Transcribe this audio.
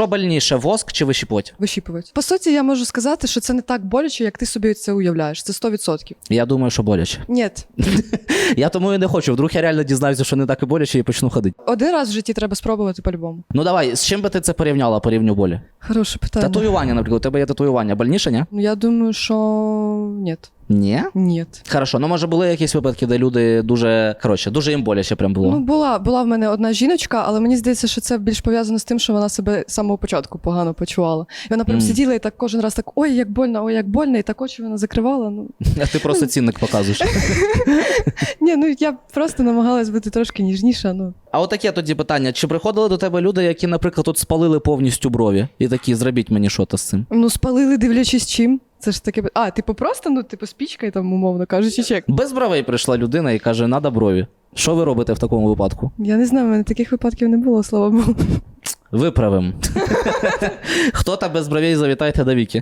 що больніше, воск чи вищіпоть? Вищіпувати. По суті, я можу сказати, що це не так боляче, як ти собі це уявляєш. Це 100%. Я думаю, що боляче. Ні, Я тому і не хочу. Вдруг я реально дізнаюся, що не так і боляче, і почну ходити. один раз в житті треба спробувати по-любому. Ну давай, з чим би ти це порівняла по рівню болі? Хороше питання. Татуювання, наприклад, у тебе є татуювання. Больніше, ні? Ну, я думаю, що ні. Ні. Ні. Хорошо, ну може були якісь випадки, де люди дуже коротше, дуже їм боляче прям було. Ну, була, була в мене одна жіночка, але мені здається, що це більш пов'язано з тим, що вона себе з самого початку погано почувала. І вона прям Мгм. сиділа і так кожен раз так: ой, як больно, ой, як больно, і так очі вона закривала. Ну А ти просто цінник показуєш. ні, ну я просто намагалась бути трошки ніжніша. Ну А от таке тоді питання: чи приходили до тебе люди, які, наприклад, тут спалили повністю брові, і такі, зробіть мені що то з цим? ну спалили, дивлячись чим. Це ж таке. А, типу, просто, ну, типу, спічкою, там, умовно кажучи, чек. Без бровей прийшла людина і каже, надо брові. Що ви робите в такому випадку? Я не знаю, в мене таких випадків не було, слава Богу. Виправим. Хто та без бровей, завітайте до Віки.